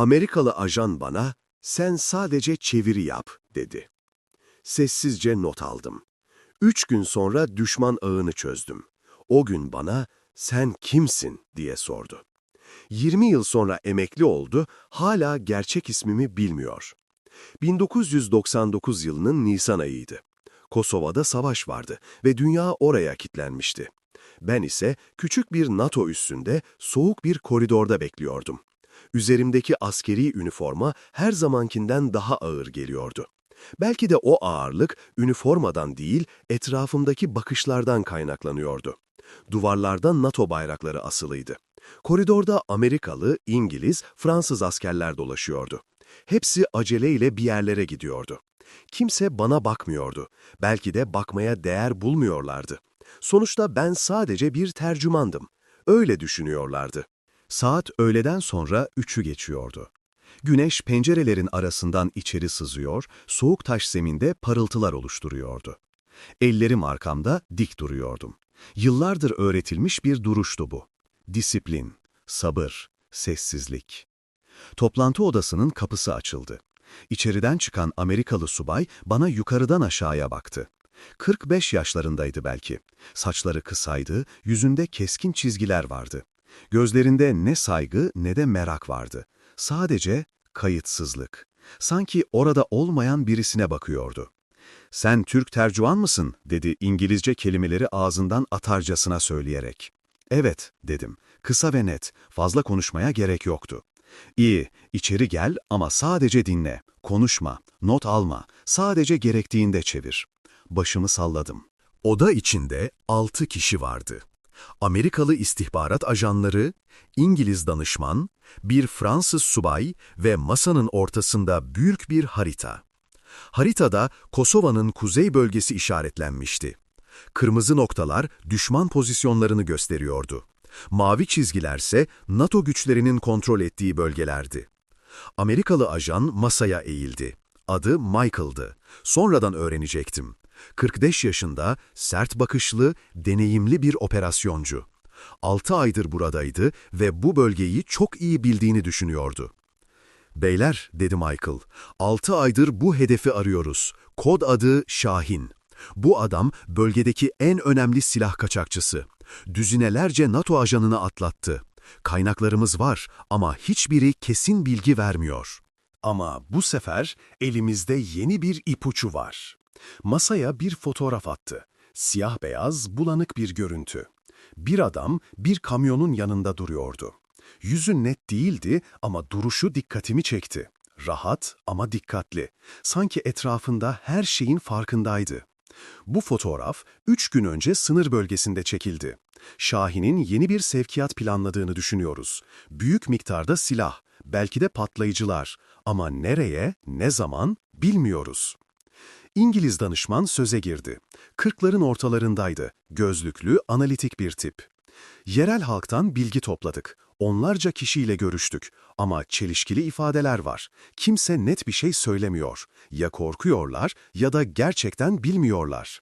Amerikalı ajan bana, sen sadece çeviri yap, dedi. Sessizce not aldım. Üç gün sonra düşman ağını çözdüm. O gün bana, sen kimsin, diye sordu. 20 yıl sonra emekli oldu, hala gerçek ismimi bilmiyor. 1999 yılının Nisan ayıydı. Kosova'da savaş vardı ve dünya oraya kilitlenmişti. Ben ise küçük bir NATO üssünde soğuk bir koridorda bekliyordum. Üzerimdeki askeri üniforma her zamankinden daha ağır geliyordu. Belki de o ağırlık üniformadan değil, etrafımdaki bakışlardan kaynaklanıyordu. Duvarlarda NATO bayrakları asılıydı. Koridorda Amerikalı, İngiliz, Fransız askerler dolaşıyordu. Hepsi aceleyle bir yerlere gidiyordu. Kimse bana bakmıyordu. Belki de bakmaya değer bulmuyorlardı. Sonuçta ben sadece bir tercümandım. Öyle düşünüyorlardı. Saat öğleden sonra üçü geçiyordu. Güneş pencerelerin arasından içeri sızıyor, soğuk taş zeminde parıltılar oluşturuyordu. Ellerim arkamda dik duruyordum. Yıllardır öğretilmiş bir duruştu bu. Disiplin, sabır, sessizlik. Toplantı odasının kapısı açıldı. İçeriden çıkan Amerikalı subay bana yukarıdan aşağıya baktı. 45 yaşlarındaydı belki. Saçları kısaydı, yüzünde keskin çizgiler vardı. Gözlerinde ne saygı ne de merak vardı. Sadece kayıtsızlık. Sanki orada olmayan birisine bakıyordu. ''Sen Türk tercüman mısın?'' dedi İngilizce kelimeleri ağzından atarcasına söyleyerek. ''Evet'' dedim. Kısa ve net, fazla konuşmaya gerek yoktu. ''İyi, içeri gel ama sadece dinle. Konuşma, not alma, sadece gerektiğinde çevir.'' Başımı salladım. Oda içinde altı kişi vardı. Amerikalı istihbarat ajanları, İngiliz danışman, bir Fransız subay ve masanın ortasında büyük bir harita. Haritada Kosova'nın kuzey bölgesi işaretlenmişti. Kırmızı noktalar düşman pozisyonlarını gösteriyordu. Mavi çizgilerse NATO güçlerinin kontrol ettiği bölgelerdi. Amerikalı ajan masaya eğildi. Adı Michael'dı. Sonradan öğrenecektim. 45 yaşında, sert bakışlı, deneyimli bir operasyoncu. 6 aydır buradaydı ve bu bölgeyi çok iyi bildiğini düşünüyordu. Beyler, dedi Michael, 6 aydır bu hedefi arıyoruz. Kod adı Şahin. Bu adam bölgedeki en önemli silah kaçakçısı. Düzinelerce NATO ajanını atlattı. Kaynaklarımız var ama hiçbiri kesin bilgi vermiyor. Ama bu sefer elimizde yeni bir ipucu var. Masaya bir fotoğraf attı. Siyah beyaz, bulanık bir görüntü. Bir adam bir kamyonun yanında duruyordu. Yüzü net değildi ama duruşu dikkatimi çekti. Rahat ama dikkatli. Sanki etrafında her şeyin farkındaydı. Bu fotoğraf üç gün önce sınır bölgesinde çekildi. Şahin'in yeni bir sevkiyat planladığını düşünüyoruz. Büyük miktarda silah, belki de patlayıcılar ama nereye, ne zaman bilmiyoruz. İngiliz danışman söze girdi. Kırkların ortalarındaydı, gözlüklü, analitik bir tip. Yerel halktan bilgi topladık. Onlarca kişiyle görüştük ama çelişkili ifadeler var. Kimse net bir şey söylemiyor. Ya korkuyorlar ya da gerçekten bilmiyorlar.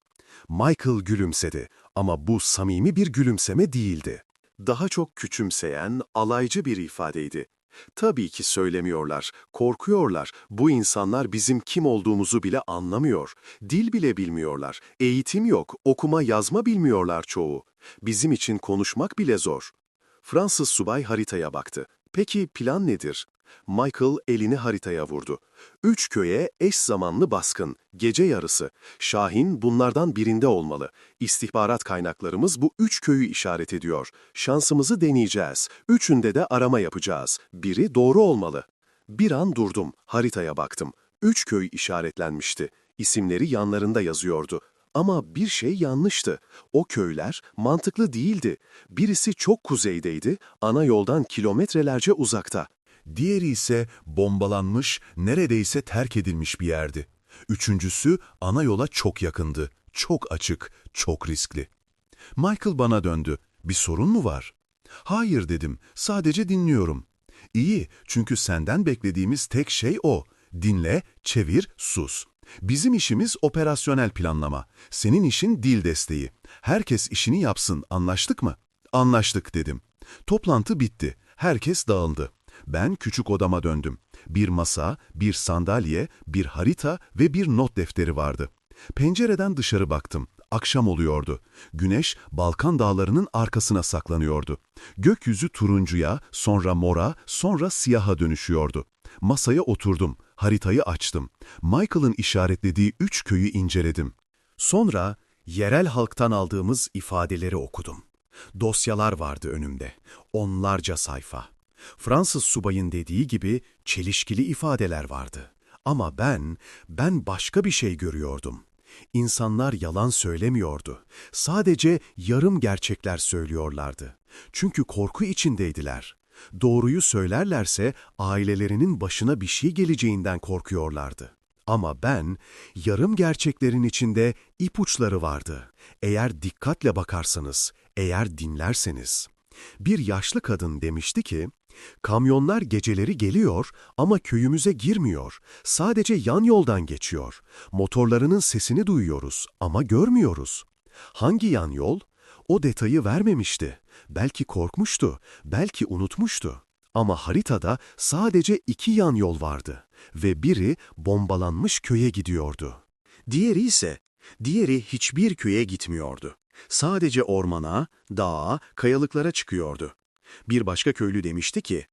Michael gülümsedi ama bu samimi bir gülümseme değildi. Daha çok küçümseyen, alaycı bir ifadeydi. Tabii ki söylemiyorlar, korkuyorlar. Bu insanlar bizim kim olduğumuzu bile anlamıyor. Dil bile bilmiyorlar. Eğitim yok, okuma yazma bilmiyorlar çoğu. Bizim için konuşmak bile zor. Fransız subay haritaya baktı. Peki plan nedir? Michael elini haritaya vurdu. Üç köye eş zamanlı baskın, gece yarısı. Şahin bunlardan birinde olmalı. İstihbarat kaynaklarımız bu üç köyü işaret ediyor. Şansımızı deneyeceğiz. Üçünde de arama yapacağız. Biri doğru olmalı. Bir an durdum, haritaya baktım. Üç köy işaretlenmişti. İsimleri yanlarında yazıyordu. Ama bir şey yanlıştı. O köyler mantıklı değildi. Birisi çok kuzeydeydi, ana yoldan kilometrelerce uzakta. Diğeri ise bombalanmış, neredeyse terk edilmiş bir yerdi. Üçüncüsü ana yola çok yakındı, çok açık, çok riskli. Michael bana döndü. Bir sorun mu var? Hayır dedim, sadece dinliyorum. İyi, çünkü senden beklediğimiz tek şey o. Dinle, çevir, sus. Bizim işimiz operasyonel planlama. Senin işin dil desteği. Herkes işini yapsın, anlaştık mı? Anlaştık dedim. Toplantı bitti. Herkes dağıldı. Ben küçük odama döndüm. Bir masa, bir sandalye, bir harita ve bir not defteri vardı. Pencereden dışarı baktım. Akşam oluyordu. Güneş Balkan dağlarının arkasına saklanıyordu. Gökyüzü turuncuya, sonra mora, sonra siyaha dönüşüyordu. Masaya oturdum. Haritayı açtım. Michael'ın işaretlediği üç köyü inceledim. Sonra yerel halktan aldığımız ifadeleri okudum. Dosyalar vardı önümde. Onlarca sayfa. Fransız subayın dediği gibi çelişkili ifadeler vardı. Ama ben, ben başka bir şey görüyordum. İnsanlar yalan söylemiyordu. Sadece yarım gerçekler söylüyorlardı. Çünkü korku içindeydiler. Doğruyu söylerlerse ailelerinin başına bir şey geleceğinden korkuyorlardı. Ama ben, yarım gerçeklerin içinde ipuçları vardı. Eğer dikkatle bakarsanız, eğer dinlerseniz. Bir yaşlı kadın demişti ki, kamyonlar geceleri geliyor ama köyümüze girmiyor. Sadece yan yoldan geçiyor. Motorlarının sesini duyuyoruz ama görmüyoruz. Hangi yan yol? O detayı vermemişti. Belki korkmuştu, belki unutmuştu. Ama haritada sadece iki yan yol vardı ve biri bombalanmış köye gidiyordu. Diğeri ise, diğeri hiçbir köye gitmiyordu. Sadece ormana, dağa, kayalıklara çıkıyordu. Bir başka köylü demişti ki,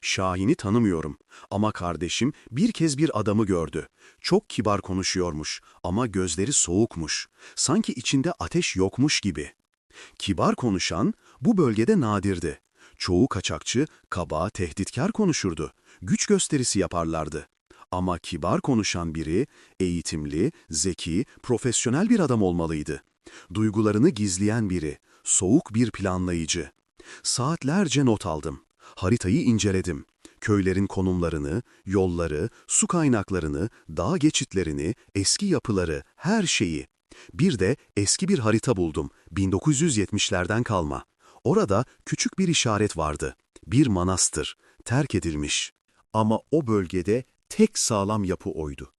Şahin'i tanımıyorum ama kardeşim bir kez bir adamı gördü. Çok kibar konuşuyormuş ama gözleri soğukmuş. Sanki içinde ateş yokmuş gibi. Kibar konuşan bu bölgede nadirdi. Çoğu kaçakçı kaba, tehditkar konuşurdu. Güç gösterisi yaparlardı. Ama kibar konuşan biri, eğitimli, zeki, profesyonel bir adam olmalıydı. Duygularını gizleyen biri, soğuk bir planlayıcı. Saatlerce not aldım. Haritayı inceledim. Köylerin konumlarını, yolları, su kaynaklarını, dağ geçitlerini, eski yapıları, her şeyi. Bir de eski bir harita buldum. 1970'lerden kalma. Orada küçük bir işaret vardı. Bir manastır, terk edilmiş. Ama o bölgede tek sağlam yapı oydu.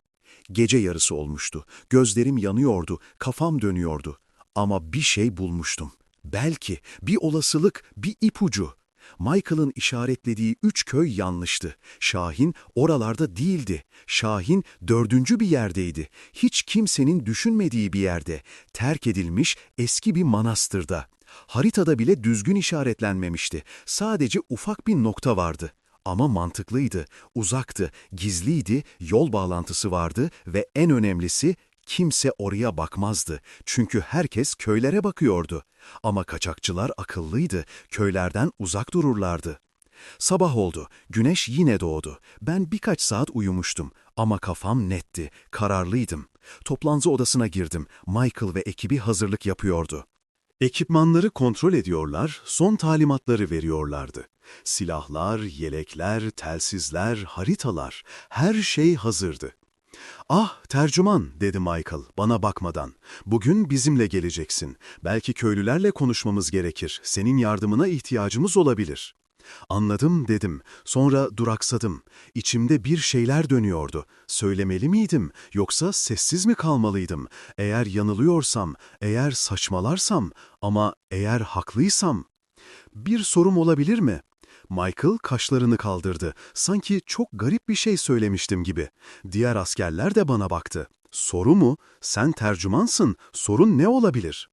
Gece yarısı olmuştu. Gözlerim yanıyordu, kafam dönüyordu. Ama bir şey bulmuştum. Belki bir olasılık, bir ipucu. Michael'ın işaretlediği üç köy yanlıştı. Şahin oralarda değildi. Şahin dördüncü bir yerdeydi. Hiç kimsenin düşünmediği bir yerde. Terk edilmiş eski bir manastırda. Haritada bile düzgün işaretlenmemişti. Sadece ufak bir nokta vardı. Ama mantıklıydı, uzaktı, gizliydi, yol bağlantısı vardı ve en önemlisi kimse oraya bakmazdı. Çünkü herkes köylere bakıyordu. Ama kaçakçılar akıllıydı, köylerden uzak dururlardı. Sabah oldu, güneş yine doğdu. Ben birkaç saat uyumuştum ama kafam netti, kararlıydım. Toplantı odasına girdim, Michael ve ekibi hazırlık yapıyordu. Ekipmanları kontrol ediyorlar, son talimatları veriyorlardı. Silahlar, yelekler, telsizler, haritalar, her şey hazırdı. Ah, tercüman, dedi Michael bana bakmadan. Bugün bizimle geleceksin. Belki köylülerle konuşmamız gerekir. Senin yardımına ihtiyacımız olabilir. Anladım dedim. Sonra duraksadım. İçimde bir şeyler dönüyordu. Söylemeli miydim yoksa sessiz mi kalmalıydım? Eğer yanılıyorsam, eğer saçmalarsam ama eğer haklıysam. Bir sorum olabilir mi? Michael kaşlarını kaldırdı. Sanki çok garip bir şey söylemiştim gibi. Diğer askerler de bana baktı. Soru mu? Sen tercümansın. Sorun ne olabilir?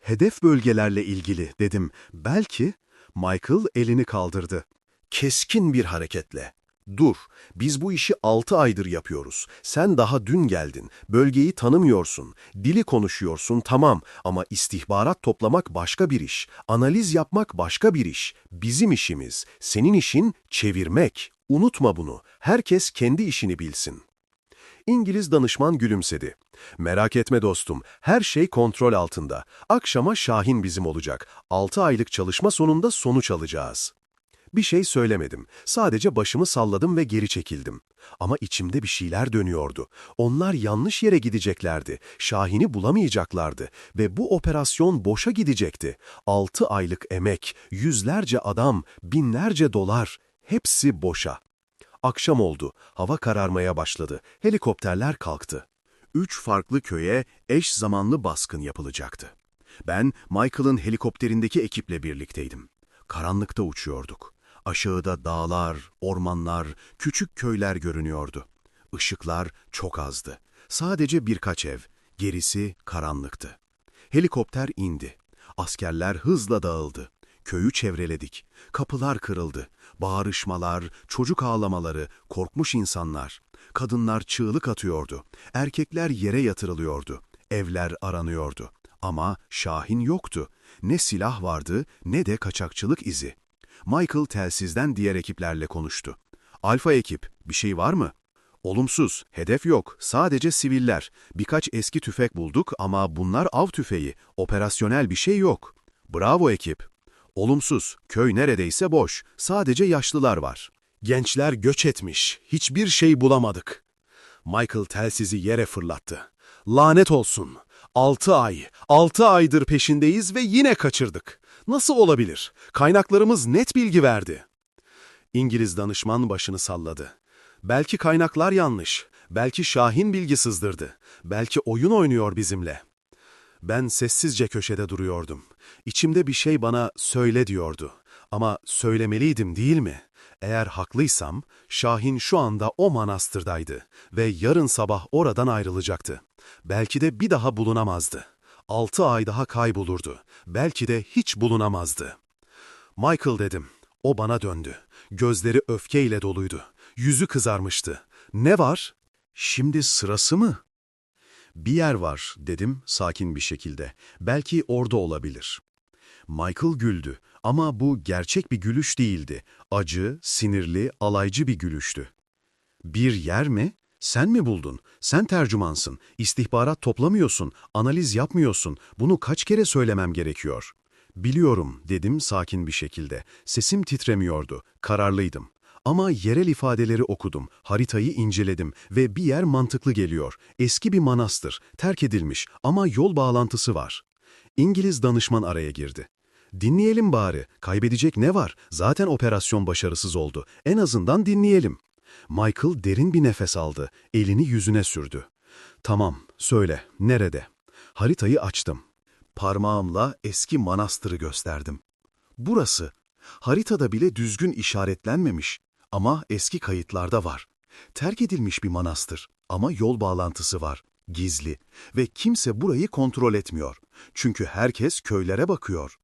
Hedef bölgelerle ilgili dedim. Belki Michael elini kaldırdı. Keskin bir hareketle. Dur, biz bu işi altı aydır yapıyoruz. Sen daha dün geldin, bölgeyi tanımıyorsun, dili konuşuyorsun tamam ama istihbarat toplamak başka bir iş, analiz yapmak başka bir iş. Bizim işimiz, senin işin çevirmek. Unutma bunu, herkes kendi işini bilsin. İngiliz danışman gülümsedi. Merak etme dostum, her şey kontrol altında. Akşama Şahin bizim olacak. Altı aylık çalışma sonunda sonuç alacağız. Bir şey söylemedim. Sadece başımı salladım ve geri çekildim. Ama içimde bir şeyler dönüyordu. Onlar yanlış yere gideceklerdi. Şahin'i bulamayacaklardı ve bu operasyon boşa gidecekti. Altı aylık emek, yüzlerce adam, binlerce dolar, hepsi boşa. Akşam oldu, hava kararmaya başladı, helikopterler kalktı. Üç farklı köye eş zamanlı baskın yapılacaktı. Ben, Michael'ın helikopterindeki ekiple birlikteydim. Karanlıkta uçuyorduk. Aşağıda dağlar, ormanlar, küçük köyler görünüyordu. Işıklar çok azdı. Sadece birkaç ev, gerisi karanlıktı. Helikopter indi. Askerler hızla dağıldı. Köyü çevreledik. Kapılar kırıldı. Bağırışmalar, çocuk ağlamaları, korkmuş insanlar. Kadınlar çığlık atıyordu. Erkekler yere yatırılıyordu. Evler aranıyordu. Ama Şahin yoktu. Ne silah vardı ne de kaçakçılık izi. Michael telsizden diğer ekiplerle konuştu. Alfa ekip, bir şey var mı? Olumsuz, hedef yok, sadece siviller. Birkaç eski tüfek bulduk ama bunlar av tüfeği, operasyonel bir şey yok. Bravo ekip. Olumsuz, köy neredeyse boş, sadece yaşlılar var. Gençler göç etmiş, hiçbir şey bulamadık. Michael telsizi yere fırlattı. Lanet olsun. Altı ay, altı aydır peşindeyiz ve yine kaçırdık. Nasıl olabilir? Kaynaklarımız net bilgi verdi. İngiliz danışman başını salladı. Belki kaynaklar yanlış, belki Şahin bilgi sızdırdı, belki oyun oynuyor bizimle. Ben sessizce köşede duruyordum. İçimde bir şey bana söyle diyordu. Ama söylemeliydim değil mi? Eğer haklıysam, Şahin şu anda o manastırdaydı ve yarın sabah oradan ayrılacaktı. Belki de bir daha bulunamazdı. Altı ay daha kaybolurdu. Belki de hiç bulunamazdı. Michael dedim. O bana döndü. Gözleri öfkeyle doluydu. Yüzü kızarmıştı. Ne var? Şimdi sırası mı? Bir yer var, dedim sakin bir şekilde. Belki orada olabilir. Michael güldü ama bu gerçek bir gülüş değildi. Acı, sinirli, alaycı bir gülüştü. Bir yer mi? Sen mi buldun? Sen tercümansın. İstihbarat toplamıyorsun, analiz yapmıyorsun. Bunu kaç kere söylemem gerekiyor? Biliyorum, dedim sakin bir şekilde. Sesim titremiyordu, kararlıydım. Ama yerel ifadeleri okudum, haritayı inceledim ve bir yer mantıklı geliyor. Eski bir manastır, terk edilmiş ama yol bağlantısı var. İngiliz danışman araya girdi. Dinleyelim bari, kaybedecek ne var? Zaten operasyon başarısız oldu. En azından dinleyelim. Michael derin bir nefes aldı, elini yüzüne sürdü. Tamam, söyle, nerede? Haritayı açtım. Parmağımla eski manastırı gösterdim. Burası. Haritada bile düzgün işaretlenmemiş ama eski kayıtlarda var. Terk edilmiş bir manastır ama yol bağlantısı var, gizli ve kimse burayı kontrol etmiyor. Çünkü herkes köylere bakıyor.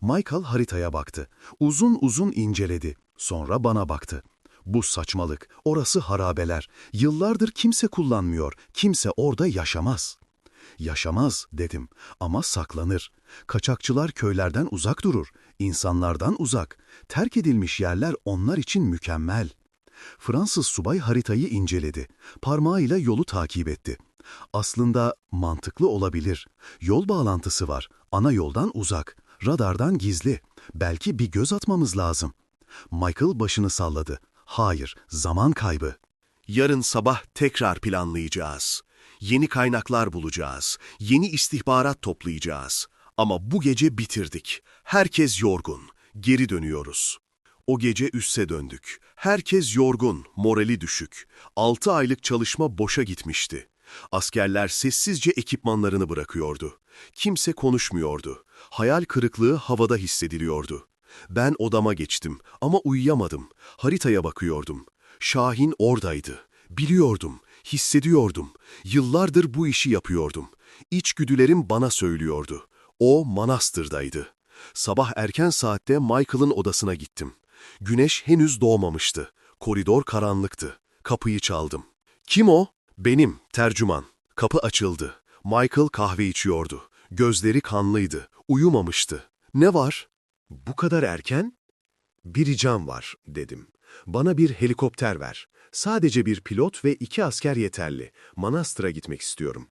Michael haritaya baktı. Uzun uzun inceledi. Sonra bana baktı. Bu saçmalık, orası harabeler. Yıllardır kimse kullanmıyor, kimse orada yaşamaz. Yaşamaz dedim ama saklanır. Kaçakçılar köylerden uzak durur, insanlardan uzak. Terk edilmiş yerler onlar için mükemmel. Fransız subay haritayı inceledi. Parmağıyla yolu takip etti. Aslında mantıklı olabilir. Yol bağlantısı var, ana yoldan uzak, radardan gizli. Belki bir göz atmamız lazım. Michael başını salladı. Hayır, zaman kaybı. Yarın sabah tekrar planlayacağız. Yeni kaynaklar bulacağız. Yeni istihbarat toplayacağız. Ama bu gece bitirdik. Herkes yorgun. Geri dönüyoruz. O gece üsse döndük. Herkes yorgun, morali düşük. Altı aylık çalışma boşa gitmişti. Askerler sessizce ekipmanlarını bırakıyordu. Kimse konuşmuyordu. Hayal kırıklığı havada hissediliyordu. Ben odama geçtim ama uyuyamadım. Haritaya bakıyordum. Şahin oradaydı. Biliyordum, hissediyordum. Yıllardır bu işi yapıyordum. İçgüdülerim bana söylüyordu. O manastırdaydı. Sabah erken saatte Michael'ın odasına gittim. Güneş henüz doğmamıştı. Koridor karanlıktı. Kapıyı çaldım. Kim o? Benim, tercüman. Kapı açıldı. Michael kahve içiyordu. Gözleri kanlıydı. Uyumamıştı. Ne var? Bu kadar erken? Bir ricam var, dedim. Bana bir helikopter ver. Sadece bir pilot ve iki asker yeterli. Manastır'a gitmek istiyorum.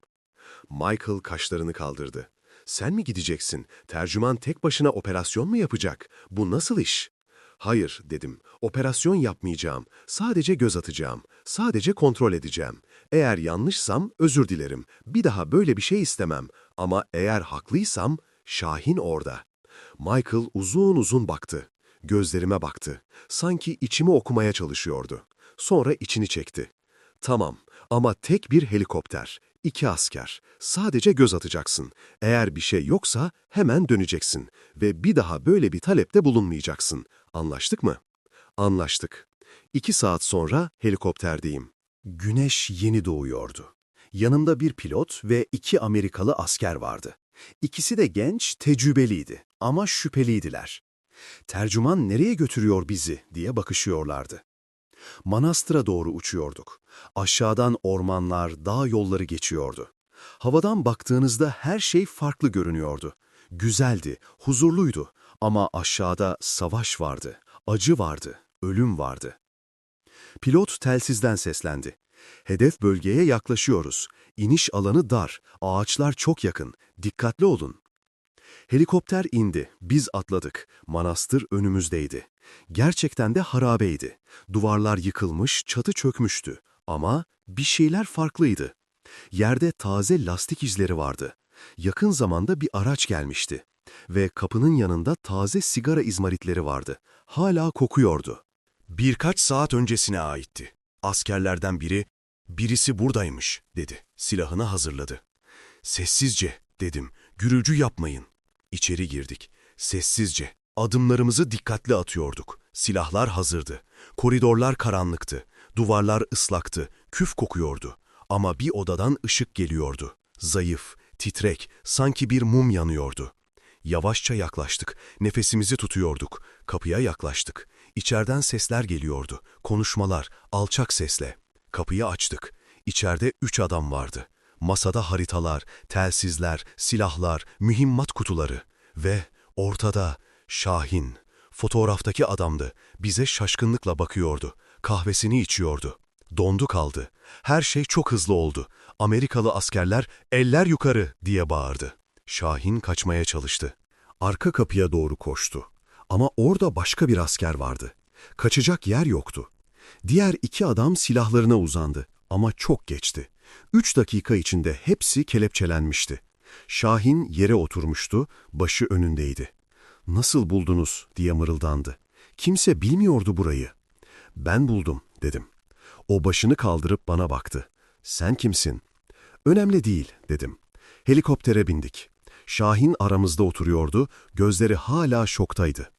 Michael kaşlarını kaldırdı. Sen mi gideceksin? Tercüman tek başına operasyon mu yapacak? Bu nasıl iş? Hayır, dedim. Operasyon yapmayacağım. Sadece göz atacağım. Sadece kontrol edeceğim. Eğer yanlışsam özür dilerim. Bir daha böyle bir şey istemem. Ama eğer haklıysam Şahin orada. Michael uzun uzun baktı. Gözlerime baktı. Sanki içimi okumaya çalışıyordu. Sonra içini çekti. Tamam ama tek bir helikopter, iki asker. Sadece göz atacaksın. Eğer bir şey yoksa hemen döneceksin ve bir daha böyle bir talepte bulunmayacaksın. Anlaştık mı? Anlaştık. İki saat sonra helikopterdeyim. Güneş yeni doğuyordu. Yanımda bir pilot ve iki Amerikalı asker vardı. İkisi de genç, tecrübeliydi ama şüpheliydiler. Tercüman nereye götürüyor bizi diye bakışıyorlardı. Manastır'a doğru uçuyorduk. Aşağıdan ormanlar, dağ yolları geçiyordu. Havadan baktığınızda her şey farklı görünüyordu. Güzeldi, huzurluydu ama aşağıda savaş vardı, acı vardı, ölüm vardı. Pilot telsizden seslendi. Hedef bölgeye yaklaşıyoruz. İniş alanı dar, ağaçlar çok yakın. Dikkatli olun. Helikopter indi, biz atladık. Manastır önümüzdeydi. Gerçekten de harabeydi. Duvarlar yıkılmış, çatı çökmüştü. Ama bir şeyler farklıydı. Yerde taze lastik izleri vardı. Yakın zamanda bir araç gelmişti. Ve kapının yanında taze sigara izmaritleri vardı. Hala kokuyordu. Birkaç saat öncesine aitti. Askerlerden biri, birisi buradaymış, dedi. Silahını hazırladı. Sessizce, dedim, gürültü yapmayın. İçeri girdik. Sessizce. Adımlarımızı dikkatli atıyorduk. Silahlar hazırdı. Koridorlar karanlıktı. Duvarlar ıslaktı. Küf kokuyordu. Ama bir odadan ışık geliyordu. Zayıf, titrek, sanki bir mum yanıyordu. Yavaşça yaklaştık. Nefesimizi tutuyorduk. Kapıya yaklaştık. İçeriden sesler geliyordu. Konuşmalar, alçak sesle. Kapıyı açtık. İçeride üç adam vardı. Masada haritalar, telsizler, silahlar, mühimmat kutuları. Ve ortada Şahin. Fotoğraftaki adamdı. Bize şaşkınlıkla bakıyordu. Kahvesini içiyordu. Dondu kaldı. Her şey çok hızlı oldu. Amerikalı askerler eller yukarı diye bağırdı. Şahin kaçmaya çalıştı. Arka kapıya doğru koştu. Ama orada başka bir asker vardı. Kaçacak yer yoktu. Diğer iki adam silahlarına uzandı ama çok geçti. Üç dakika içinde hepsi kelepçelenmişti. Şahin yere oturmuştu, başı önündeydi. ''Nasıl buldunuz?'' diye mırıldandı. Kimse bilmiyordu burayı. ''Ben buldum.'' dedim. O başını kaldırıp bana baktı. ''Sen kimsin?'' ''Önemli değil.'' dedim. Helikoptere bindik. Şahin aramızda oturuyordu, gözleri hala şoktaydı.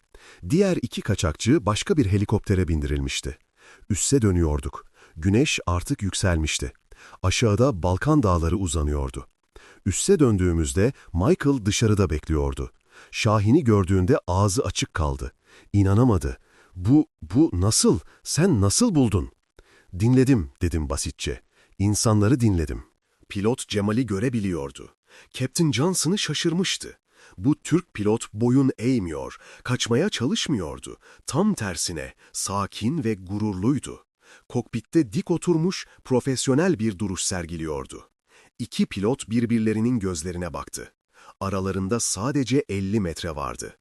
Diğer iki kaçakçı başka bir helikoptere bindirilmişti. Üsse dönüyorduk. Güneş artık yükselmişti. Aşağıda Balkan dağları uzanıyordu. Üsse döndüğümüzde Michael dışarıda bekliyordu. Şahin'i gördüğünde ağzı açık kaldı. İnanamadı. Bu, bu nasıl? Sen nasıl buldun? Dinledim dedim basitçe. İnsanları dinledim. Pilot Cemal'i görebiliyordu. Captain Johnson'ı şaşırmıştı. Bu Türk pilot boyun eğmiyor, kaçmaya çalışmıyordu. Tam tersine sakin ve gururluydu. Kokpitte dik oturmuş, profesyonel bir duruş sergiliyordu. İki pilot birbirlerinin gözlerine baktı. Aralarında sadece 50 metre vardı.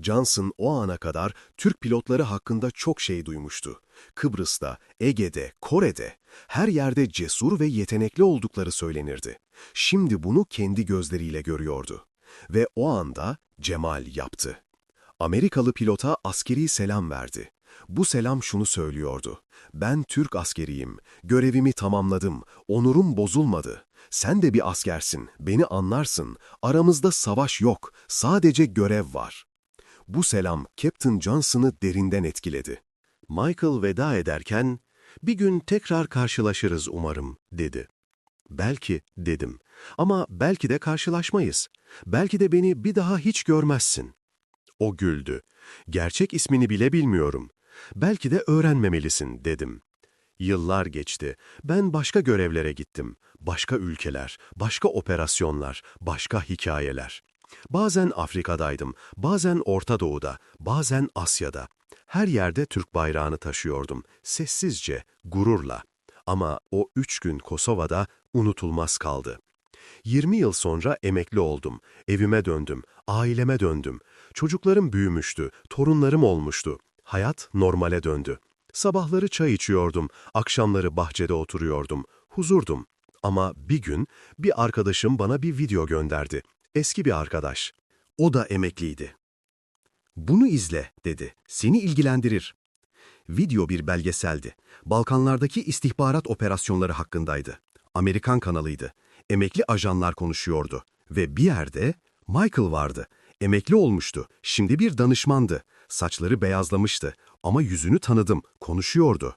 Johnson o ana kadar Türk pilotları hakkında çok şey duymuştu. Kıbrıs'ta, Ege'de, Kore'de, her yerde cesur ve yetenekli oldukları söylenirdi. Şimdi bunu kendi gözleriyle görüyordu. Ve o anda Cemal yaptı. Amerikalı pilota askeri selam verdi. Bu selam şunu söylüyordu. Ben Türk askeriyim, görevimi tamamladım, onurum bozulmadı. Sen de bir askersin, beni anlarsın. Aramızda savaş yok, sadece görev var. Bu selam Captain Johnson'ı derinden etkiledi. Michael veda ederken, bir gün tekrar karşılaşırız umarım, dedi. Belki, dedim. Ama belki de karşılaşmayız. Belki de beni bir daha hiç görmezsin. O güldü. Gerçek ismini bile bilmiyorum. Belki de öğrenmemelisin, dedim. Yıllar geçti. Ben başka görevlere gittim. Başka ülkeler, başka operasyonlar, başka hikayeler. Bazen Afrika'daydım, bazen Orta Doğu'da, bazen Asya'da. Her yerde Türk bayrağını taşıyordum, sessizce, gururla. Ama o üç gün Kosova'da unutulmaz kaldı. 20 yıl sonra emekli oldum, evime döndüm, aileme döndüm. Çocuklarım büyümüştü, torunlarım olmuştu. Hayat normale döndü. Sabahları çay içiyordum, akşamları bahçede oturuyordum. Huzurdum. Ama bir gün bir arkadaşım bana bir video gönderdi. Eski bir arkadaş. O da emekliydi. Bunu izle, dedi. Seni ilgilendirir. Video bir belgeseldi. Balkanlardaki istihbarat operasyonları hakkındaydı. Amerikan kanalıydı. Emekli ajanlar konuşuyordu. Ve bir yerde Michael vardı. Emekli olmuştu. Şimdi bir danışmandı. Saçları beyazlamıştı ama yüzünü tanıdım, konuşuyordu.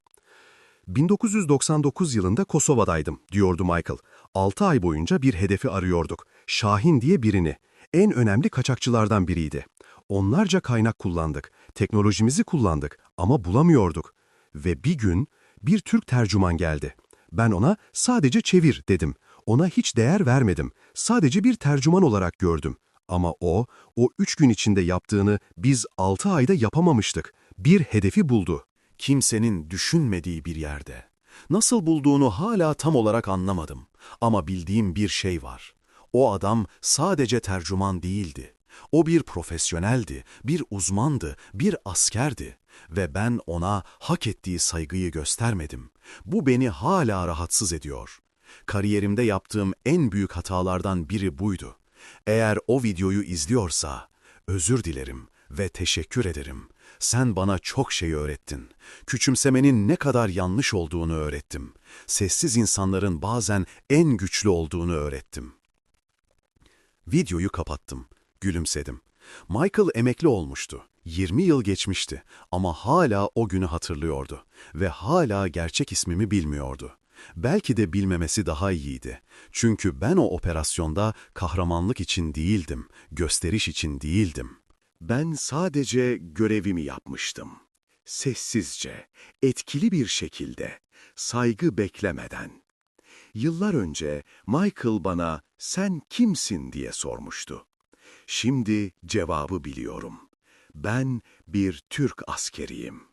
1999 yılında Kosova'daydım, diyordu Michael. 6 ay boyunca bir hedefi arıyorduk. Şahin diye birini. En önemli kaçakçılardan biriydi. Onlarca kaynak kullandık, teknolojimizi kullandık ama bulamıyorduk. Ve bir gün bir Türk tercüman geldi. Ben ona sadece çevir dedim. Ona hiç değer vermedim. Sadece bir tercüman olarak gördüm. Ama o, o üç gün içinde yaptığını biz altı ayda yapamamıştık. Bir hedefi buldu. Kimsenin düşünmediği bir yerde. Nasıl bulduğunu hala tam olarak anlamadım. Ama bildiğim bir şey var. O adam sadece tercüman değildi. O bir profesyoneldi, bir uzmandı, bir askerdi. Ve ben ona hak ettiği saygıyı göstermedim. Bu beni hala rahatsız ediyor. Kariyerimde yaptığım en büyük hatalardan biri buydu. Eğer o videoyu izliyorsa, özür dilerim ve teşekkür ederim. Sen bana çok şey öğrettin. Küçümsemenin ne kadar yanlış olduğunu öğrettim. Sessiz insanların bazen en güçlü olduğunu öğrettim. Videoyu kapattım. Gülümsedim. Michael emekli olmuştu. 20 yıl geçmişti ama hala o günü hatırlıyordu ve hala gerçek ismimi bilmiyordu. Belki de bilmemesi daha iyiydi. Çünkü ben o operasyonda kahramanlık için değildim, gösteriş için değildim. Ben sadece görevimi yapmıştım. Sessizce, etkili bir şekilde, saygı beklemeden. Yıllar önce Michael bana sen kimsin diye sormuştu. Şimdi cevabı biliyorum. Ben bir Türk askeriyim.